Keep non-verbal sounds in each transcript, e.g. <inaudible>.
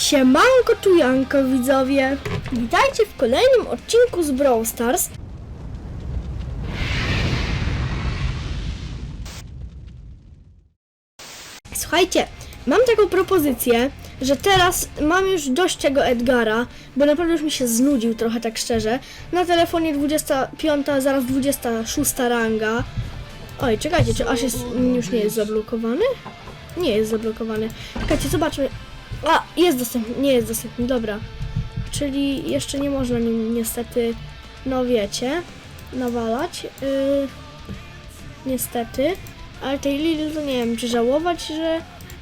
Siemanko tu Janko widzowie! Witajcie w kolejnym odcinku z Brawl Stars. Słuchajcie, mam taką propozycję, że teraz mam już dość tego Edgara, bo naprawdę już mi się znudził trochę tak szczerze. Na telefonie 25, zaraz 26 ranga. Oj, czekajcie, czy aż jest, już nie jest zablokowany? Nie jest zablokowany. Czekajcie, zobaczmy. A, jest dostępny, nie jest dostępny, dobra. Czyli jeszcze nie można nim niestety, no wiecie, nawalać. Yy, niestety. Ale tej Lily to nie wiem, czy żałować, że...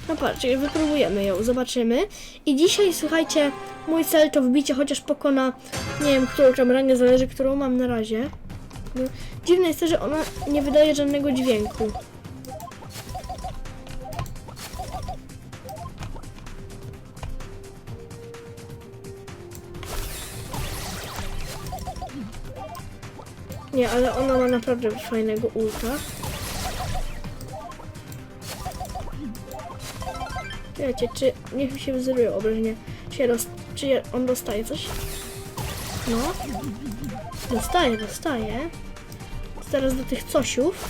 No patrzcie, wypróbujemy ją, zobaczymy. I dzisiaj, słuchajcie, mój cel to wbicie chociaż pokona, nie wiem, którą tam zależy, którą mam na razie. No, dziwne jest to, że ona nie wydaje żadnego dźwięku. Nie, ale ona ma naprawdę fajnego ulta. Wiecie, czy niech mi się wzoruje obrażenie. Czy, ja czy ja- on dostaje coś? No. Dostaje, dostaje. Teraz do tych cosiów.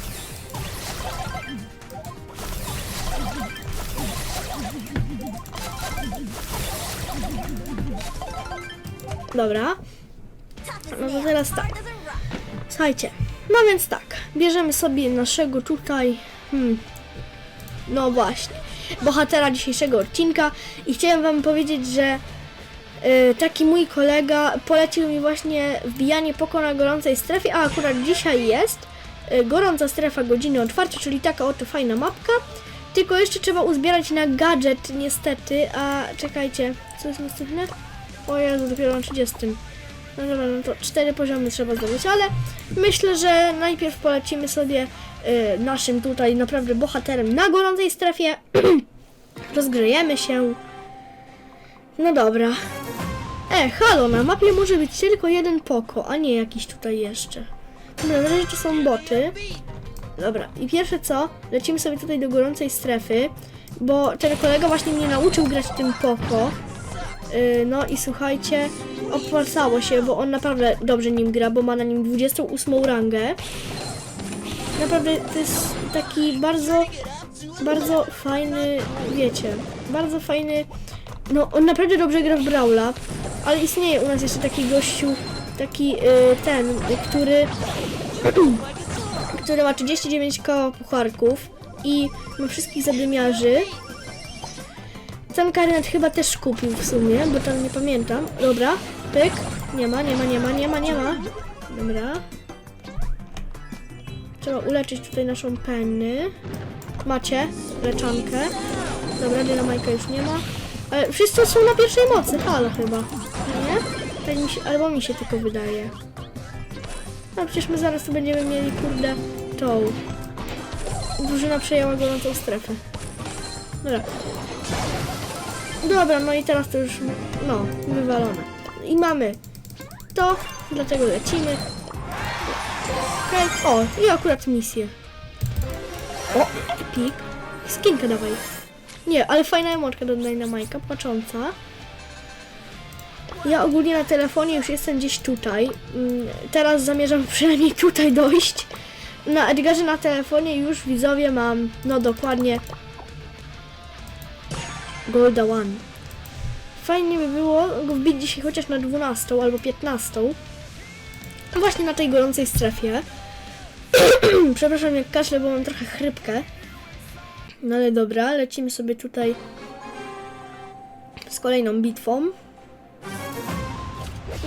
Dobra. No to teraz tak. Słuchajcie, no więc tak, bierzemy sobie naszego tutaj, hmm, no właśnie, bohatera dzisiejszego odcinka i chciałem wam powiedzieć, że y, taki mój kolega polecił mi właśnie wbijanie poko na gorącej strefie, a akurat dzisiaj jest y, gorąca strefa godziny otwarcia, czyli taka oto fajna mapka, tylko jeszcze trzeba uzbierać na gadżet niestety, a czekajcie, co jest następne? O Jezu, dopiero na 30. No dobra, no to cztery poziomy trzeba zdobyć, ale myślę, że najpierw polecimy sobie y, naszym tutaj naprawdę bohaterem na gorącej strefie. <clears throat> Rozgrzejemy się. No dobra. E, halo, na mapie może być tylko jeden poko, a nie jakiś tutaj jeszcze. Dobra, na razie to są boty. Dobra, i pierwsze co, lecimy sobie tutaj do gorącej strefy, bo ten kolega właśnie mnie nauczył grać tym poko. Yy, No i słuchajcie, opłacało się, bo on naprawdę dobrze nim gra, bo ma na nim 28 rangę. Naprawdę to jest taki bardzo, bardzo fajny, wiecie, bardzo fajny, no on naprawdę dobrze gra w Brawla, ale istnieje u nas jeszcze taki gościu, taki yy, ten, który, <clears throat> który ma 39 koła pucharków i ma wszystkich zadymiarzy. Ten karnet chyba też kupił w sumie, bo tam nie pamiętam. Dobra, pyk. Nie ma, nie ma, nie ma, nie ma, nie ma. Dobra. Trzeba uleczyć tutaj naszą penny. Macie leczankę. Dobra, dynamajka już nie ma. Ale wszyscy są na pierwszej mocy, halo chyba. Nie? Mi się, albo mi się tylko wydaje. No przecież my zaraz tu będziemy mieli, kurde, tą. Drużyna przejęła gorącą strefę. Dobra, Dobra, no i teraz to już, no, wywalone. I mamy to, dlatego lecimy. Okej, o, i akurat misję. O, epic. Skinkę dawaj. Nie, ale fajna emotka do Dynamite'a, płacząca. Ja ogólnie na telefonie już jestem gdzieś tutaj. Mm, Teraz zamierzam <laughs> przynajmniej tutaj dojść. Na Edgarze na telefonie już widzowie mam, no dokładnie Golda One. Fajnie by było go wbić dzisiaj chociaż na 12 albo 15. Właśnie na tej gorącej strefie. <clears throat> Przepraszam jak kaszle, bo mam trochę chrypkę. No ale dobra, lecimy sobie tutaj z kolejną bitwą.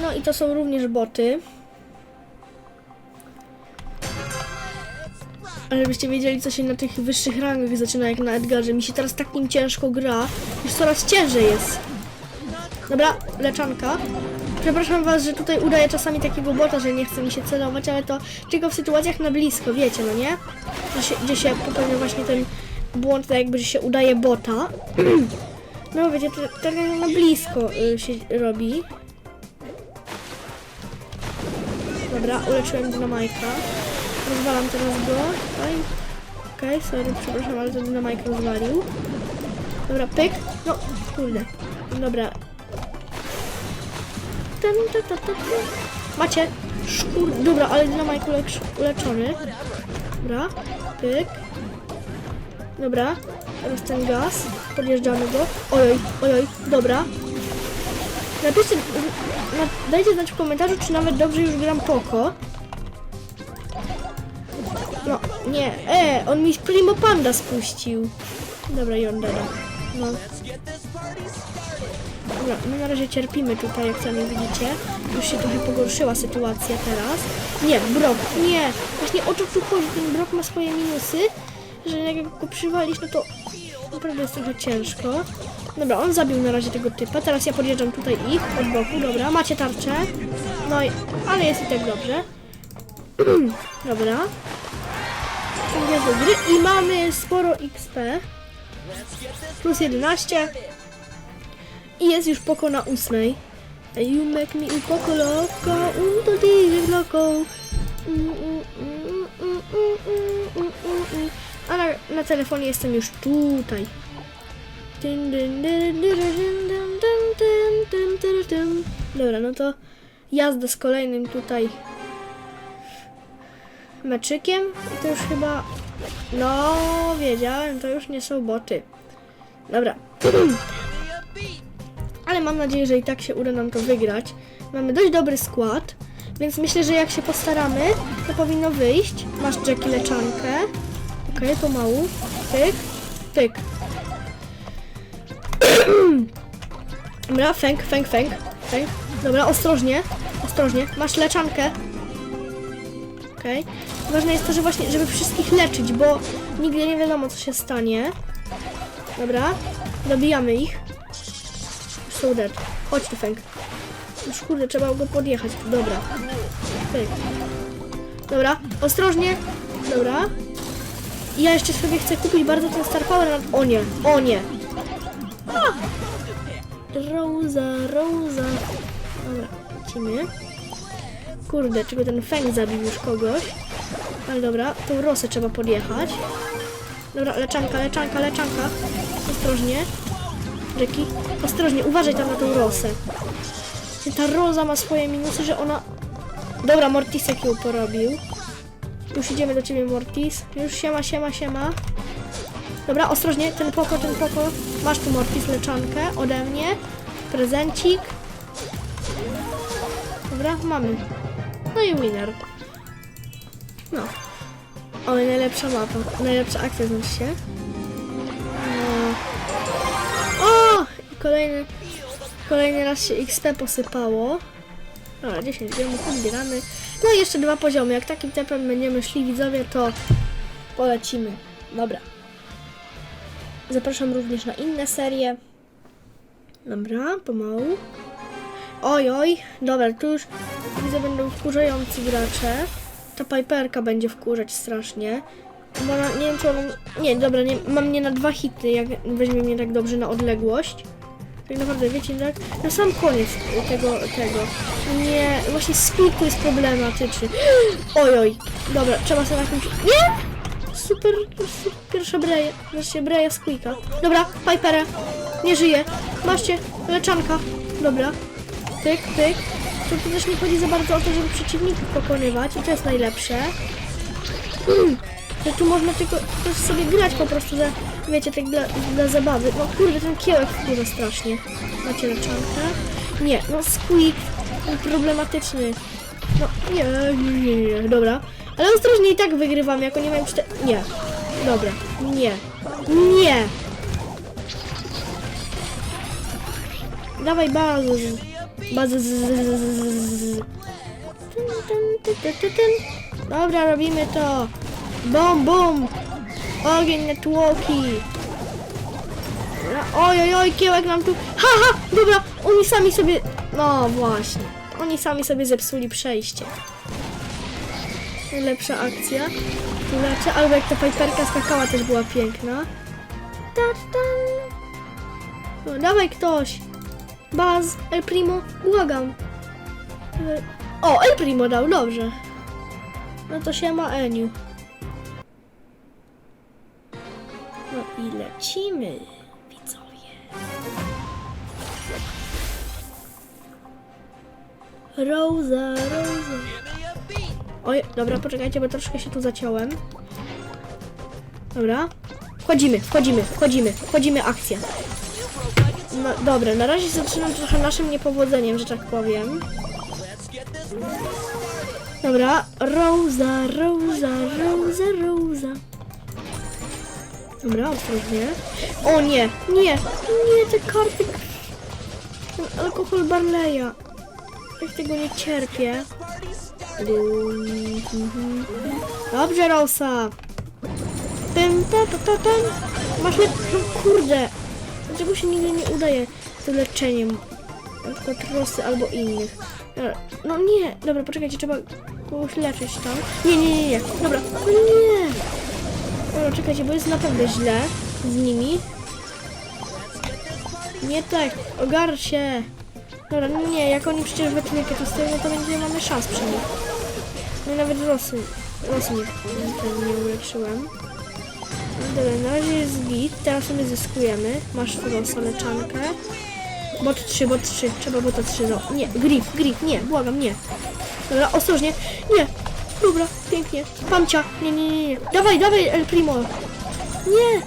No i to są również boty. Ale żebyście wiedzieli, co się na tych wyższych rangach zaczyna, jak na Edgarze. Mi się teraz tak nim ciężko gra. Już coraz ciężej jest. Dobra, leczanka. Przepraszam was, że tutaj udaję czasami takiego bota, że nie chce mi się celować, ale to tylko w sytuacjach na blisko, wiecie, no nie? Gdzie się, gdzie się popełnia właśnie ten błąd, tak jakby, że się udaje bota. <clears throat> No wiecie, to, na blisko y, się robi. Dobra, uleczyłem dynamajka. Rozwalam teraz go. Okej, sorry, przepraszam, ale ten dynamajk rozwalił. Dobra, pyk. No, kurde. Dobra. Macie. Szkur... Dobra, ale dynamajk ulecz... uleczony. Dobra, pyk. Dobra, teraz ten gaz. Podjeżdżamy go. Ojoj, ojoj, dobra. Napiszcie, na, dajcie znać w komentarzu, czy nawet dobrze już gram Poco. No, nie, e, on mi Primo Panda spuścił. Dobra, i on dada. No. Dobra, my na razie cierpimy tutaj, jak sami widzicie. Już się trochę pogorszyła sytuacja teraz. Nie, Brok, nie! Właśnie o to tu chodzi, ten Brok ma swoje minusy, że jak go przywalisz, no to naprawdę jest trochę ciężko. Dobra, on zabił na razie tego typa, teraz ja podjeżdżam tutaj ich od boku, dobra, macie tarczę. No i, ale jest i tak dobrze. <clears throat> dobra. Jest do gry i mamy sporo XP. Plus 11. I jest już poko na ósmej. You make me un poco loco, un to DJ loco. A na, na telefonie jestem już tutaj. Dobra, no to jazda z kolejnym tutaj meczykiem. I to już chyba... No, wiedziałem, to już nie są boty. Dobra. Ale mam nadzieję, że i tak się uda nam to wygrać. Mamy dość dobry skład, więc myślę, że jak się postaramy, to powinno wyjść. Masz Jackie leczankę. Okej, pomału. Tyk, tyk. <clears throat> Dobra, fęk, fęk, fęk. Dobra, ostrożnie, ostrożnie. Masz leczankę. Okej. Ważne jest to, że właśnie, żeby wszystkich leczyć, bo nigdy nie wiadomo, co się stanie. Dobra, dobijamy ich. Chodź tu, Fęk. Już kurde, trzeba go podjechać. Dobra. Pyk. Dobra, ostrożnie. Dobra. I ja jeszcze sobie chcę kupić bardzo ten Star Power. Na... O nie, o nie. A! Rosa, Rosa. Dobra, lecimy. Kurde, czego ten Feng zabił już kogoś. Ale dobra, tą Rosę trzeba podjechać. Dobra, leczanka, leczanka, leczanka. Ostrożnie. Jackie, ostrożnie, uważaj tam na tą Rosę. Ta Rosa ma swoje minusy, że ona... Dobra, Mortisek ją porobił. Już idziemy do ciebie, Mortis. Już siema, siema, siema. Dobra, ostrożnie, ten poko, ten poko. Masz tu Mortis leczankę ode mnie. Prezencik. Dobra, mamy. No i winner. No. Oj, najlepsza mapa. Najlepsza akcja znaczy się. Kolejny, kolejny raz się XP posypało. Dobra, 10 gemów zbieramy. No i jeszcze dwa poziomy. Jak takim tempem będziemy szli widzowie, to polecimy. Dobra. Zapraszam również na inne serie. Dobra, pomału. Oj, oj, dobra, tu już widzę będą wkurzający gracze. Ta Piperka będzie wkurzać strasznie. Bo ona, nie wiem czy ona... Nie, dobra, nie, mam mnie na dwa hity, jak weźmie mnie tak dobrze na odległość. Tak naprawdę, wiecie, tak? Na sam koniec tego, tego. Nie, właśnie tu jest problematyczny. <gasps> Oj, oj, dobra, trzeba sobie jakąś... Nie! Super, super pierwsza breja, wreszcie breja squeaka. Dobra, Pipera, nie żyje. Macie, leczanka. Dobra, Tyk, tyk. Tu też nie chodzi za bardzo o to, żeby przeciwników pokonywać i to jest najlepsze. <clears throat> Mm, że tu można tylko też sobie grać po prostu za, wiecie, tak dla, dla zabawy. No kurde, ten kiełek wkurza strasznie. Macie leczankę? Nie, no squeak problematyczny. No, nie, nie, nie, nie, dobra. Ale ostrożnie i tak wygrywam, jako nie mają cztery... Nie. Dobra, nie. Nie! Dawaj bazę. Bazę. Dobra, robimy to. Bum, bum. Ogień na Oj, oj, oj, kiełek nam tu... Ha, ha, dobra, oni sami sobie... No właśnie, oni sami sobie zepsuli przejście. Najlepsza akcja. Leczę, albo jak ta Piperka skakała też była piękna. Ta. No, dawaj ktoś. Baz, El Primo, błagam. O, El Primo dał, dobrze. No to się ma Eniu. lecimy, widzowie. Rosa, Rosa. Oj, dobra, poczekajcie, bo troszkę się tu zaciąłem. Dobra. Wchodzimy, wchodzimy, wchodzimy, wchodzimy, akcja. No, dobra, na razie zaczynam trochę naszym niepowodzeniem, że tak powiem. Dobra, Rosa, Rosa, Rosa, Rosa. Dobra, ostrożnie. O nie, nie, nie, te karty. Ten alkohol Barleya. Ja tego nie cierpię. Dobrze, Rosa. Ten, ta, ta, ta, ten. Masz le... No kurde. Dlaczego się nigdy nie udaje to leczeniem? Na przykład Rosy albo innych. E, No nie. Dobra, poczekajcie, trzeba kogoś leczyć tam. Nie, nie, nie, nie. Dobra. No nie. Dobra, czekajcie, bo jest naprawdę źle z nimi. Nie tak. Ogar się. Dobra, no nie, jak oni przecież we trójkę tu stoją, no to będzie mamy szans przy nich. No i nawet Rosy, Rosy nie, nie uleczyłem. No Dobra, na razie jest git, teraz sobie zyskujemy. Masz Rosa leczankę. Bot 3, bot 3, trzeba bota 3, no. Nie, grip, grip, nie, błagam, nie. Dobra, ostrożnie, nie. Dobra, pięknie. Pamcia, nie, nie, nie, nie. Dawaj, dawaj, El Primo. Nie,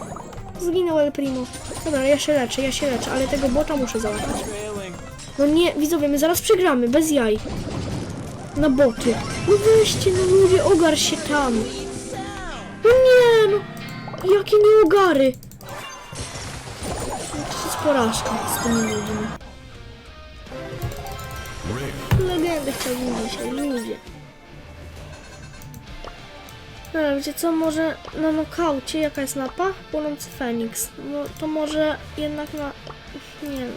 zginął El Primo. Dobra, ja się leczę, ja się leczę, ale tego bota muszę załatwić. No nie, widzowie, my zaraz przegramy, bez jaj. Na boty. No weźcie, no ludzie, ogar się tam. No nie, no. Jakie nieogary. To jest porażka z tymi ludźmi. Legendy chciałbym dzisiaj, ludzie. Dobra, wiecie co, może na nokaucie, jaka jest mapa? Płonący Feniks. No to może jednak na... nie wiem.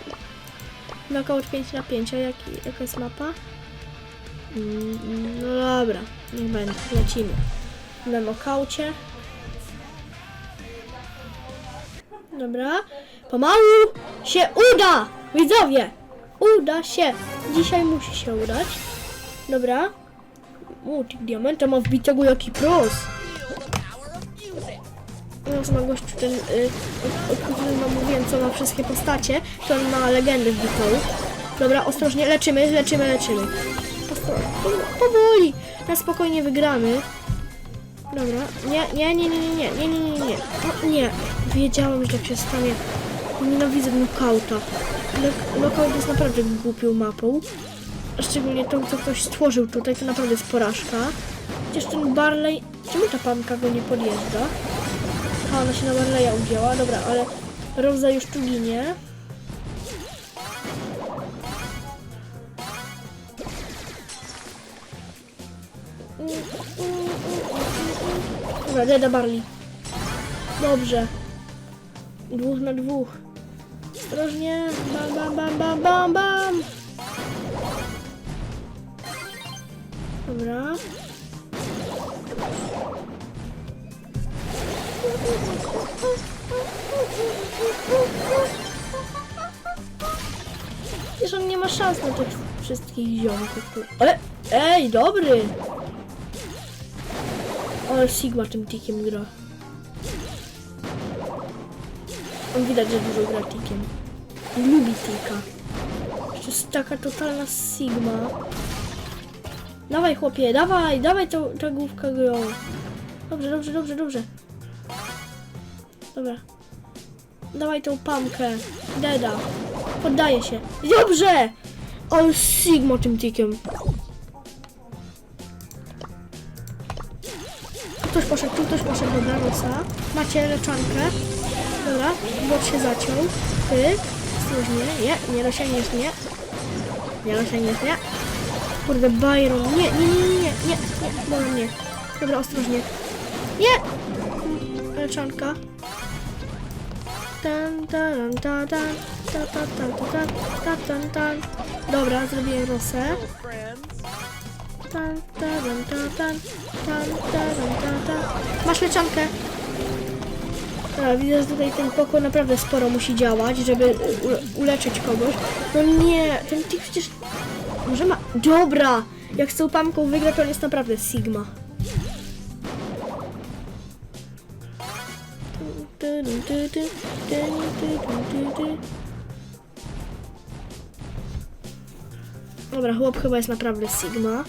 Knockout 5 na 5, a jaki, jaka jest mapa? Mm, No dobra, niech będzie, lecimy. Na nokaucie. Dobra, pomału się uda! Widzowie, uda się. Dzisiaj musi się udać. Dobra. U, tych diamenta ma wbitego jaki pros. Co ma gościu ten, y, o- o wam mówiłem, co ma wszystkie postacie, to on ma legendę wbitą. Dobra, ostrożnie, leczymy, leczymy, leczymy. Powoli, na spokojnie wygramy. Dobra, nie, nie, nie, nie, nie, nie, nie, nie, nie, nie, no, nie. Wiedziałem, że tak się stanie. Nienawidzę. Knock- Knockout jest naprawdę głupią mapą. Szczególnie tą, co ktoś stworzył tutaj, to naprawdę jest porażka. Chociaż ten Barley... Czemu ta panka go nie podjeżdża? A, ona się na Barleya udziała, dobra, ale Rosa już tu ginie. Dobra, Deda Barley. Dobrze. Dwóch na dwóch. Ostrożnie. Bam, bam, bam, bam, bam, bam. Dobra. Wiesz, on nie ma szans na tych wszystkich ziomków. Ale, ej, dobry! Ale Sigma tym tikiem gra. On widać, że dużo gra tikiem. Lubi tika. To jest taka totalna Sigma. Dawaj chłopie, dawaj, dawaj tą, ta główka grą. Dobrze, dobrze, dobrze, dobrze. Dobra. Dawaj tą pamkę. Deda. Poddaję się. Dobrze! Ale Sigma tym tikiem. Ktoś poszedł, tu ktoś poszedł do Darosa. Macie leczankę. Dobra, bot się zaciął. Pyk. Ostrożnie. Nie, nie dosięgniesz, nie. Nie dosięgniesz, nie. Kurde, Byron. Nie, nie, nie, nie, nie, nie, dobra, nie. Dobra, ostrożnie. Nie! Leczanka. Tan, tan, tan, tan, ta, ta, ta, ta, ta, ta, tan, tan. Dobra, zrobię rosę. Tan, tan, tan, tan, tan, tan, tan, tan. Masz leczankę. Dobra, widzę, że tutaj ten pokój naprawdę sporo musi działać, żeby ule uleczyć kogoś. No nie, ten tik przecież... Może ma... Dobra! Jak z tą pamką wygra, to on jest naprawdę Sigma. Dobra, chłop chyba jest naprawdę Sigma.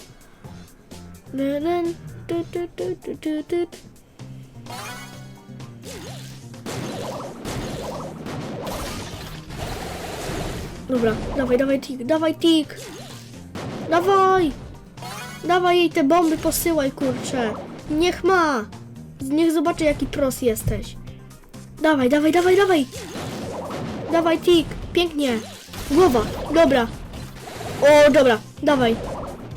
Dobra, dawaj, dawaj tik, dawaj tik! Dawaj! Dawaj jej te bomby, posyłaj, kurczę. Niech ma. Niech zobaczy, jaki pros jesteś. Dawaj, dawaj, dawaj, dawaj. Dawaj, tik. Pięknie. Głowa. Dobra. O, dobra. Dawaj.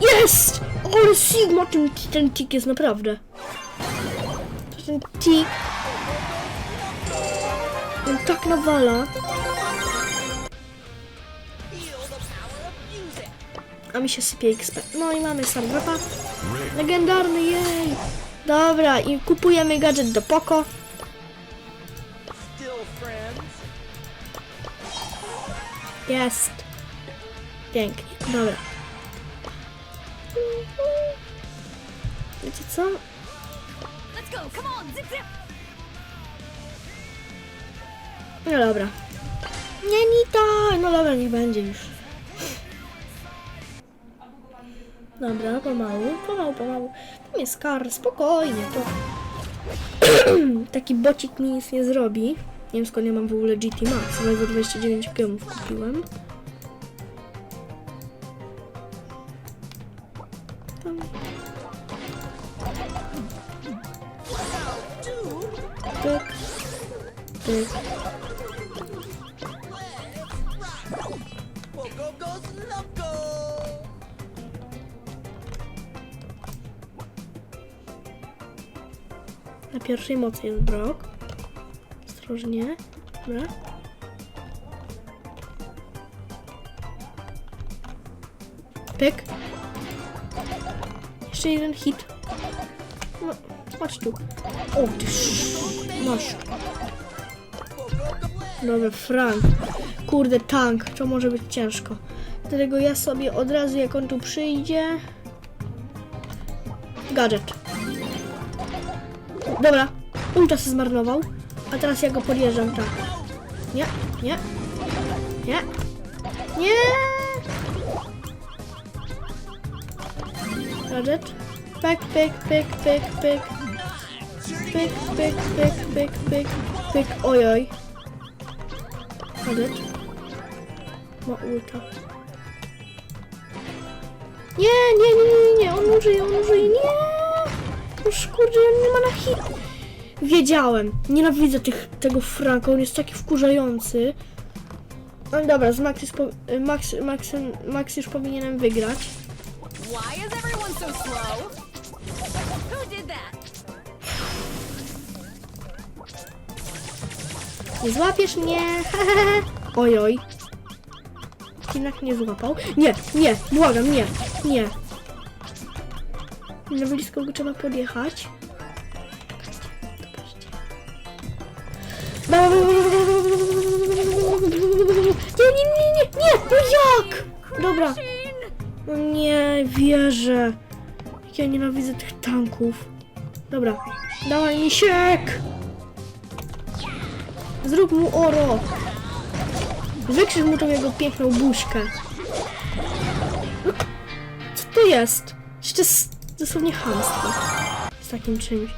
Jest! Ale Sigma, ten, ten tik jest naprawdę. Ten tik. On tak nawala. A mi się sypie XP. No i mamy Stargrapa. Legendarny, jej! Dobra, i kupujemy gadżet do Poco. Jest. Pięknie, dobra. Wiecie co? No dobra. Nie, Nita! No dobra, niech będzie już. Dobra, pomału, pomału, pomału. Tam jest kar, spokojnie, to... <clears throat> Taki bocik mi nic nie zrobi. Nie wiem skąd ja mam w ogóle GT Max, ale za 29 gemów kupiłem. Tam. Tyk. Pierwszej mocy jest brok. Ostrożnie. Dobra. Pyk. Jeszcze jeden hit. No, chodź tu. O, ty sz... Masz. Dobra, Frank. Kurde, tank. To może być ciężko. Dlatego ja sobie od razu, jak on tu przyjdzie... Gadżet. Dobra, ulta się zmarnował, a teraz ja go podjeżdżam tak. Nie, nie, nie, nie! Gadżet. Pyk, pyk, pyk, pyk, pyk. Pyk, pyk, pyk, pyk, pyk, pyk, ojoj. Gadżet. Ma ulta. Nie, nie, nie, nie, nie, on użyje, on użyje, nie! Już kurde, nie ma na hit. Wiedziałem. Nienawidzę tych, tego Franka, on jest taki wkurzający. No dobra, z Max już, po, Max, Max, Max już powinienem wygrać. Nie złapiesz mnie. <laughs> Ojoj. Jednak nie złapał. Nie, nie, błagam, nie, nie. Na blisko go trzeba podjechać. Nie, nie, nie, nie, nie, no jak? Dobra. No nie wierzę. Ja nienawidzę tych tanków. Dobra, dawaj misiek! Zrób mu oro! Wykrzyż mu tą jego piękną buźkę. No, co to jest? Jeszcze to jest dosłownie chamstwo. Z takim czymś.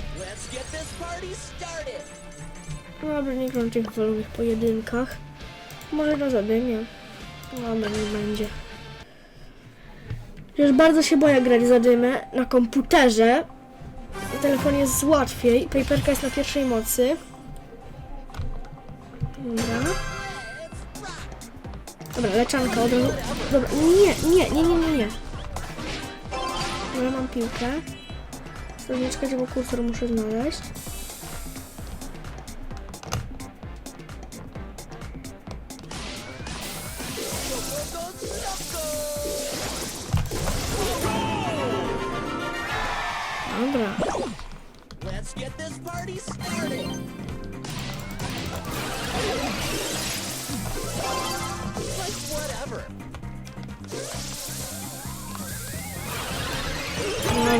Dobra, nie gram w wolowych pojedynkach. Może to zadymię. Dobra, nie będzie. Już bardzo się boję grać za dymę na komputerze. Na telefonie jest łatwiej. Paperka jest na pierwszej mocy. Dobra. Dobra, leczanka od razu. Dobra, nie, nie, nie, nie, nie, nie. Dobra, mam piłkę. Stronniczkę, gdzie kursor muszę znaleźć. O,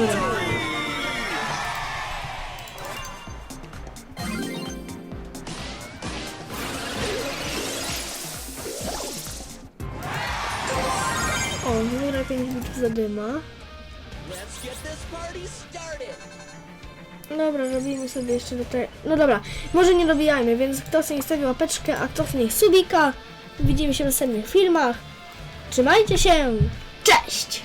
dobra, 5 bitów zadyma. Let's get this party started. Dobra, robimy sobie jeszcze tutaj. No dobra, może nie dobijajmy, więc kto niech stawi łapeczkę, a kto niech subika. Widzimy się w następnych filmach. Trzymajcie się! Cześć!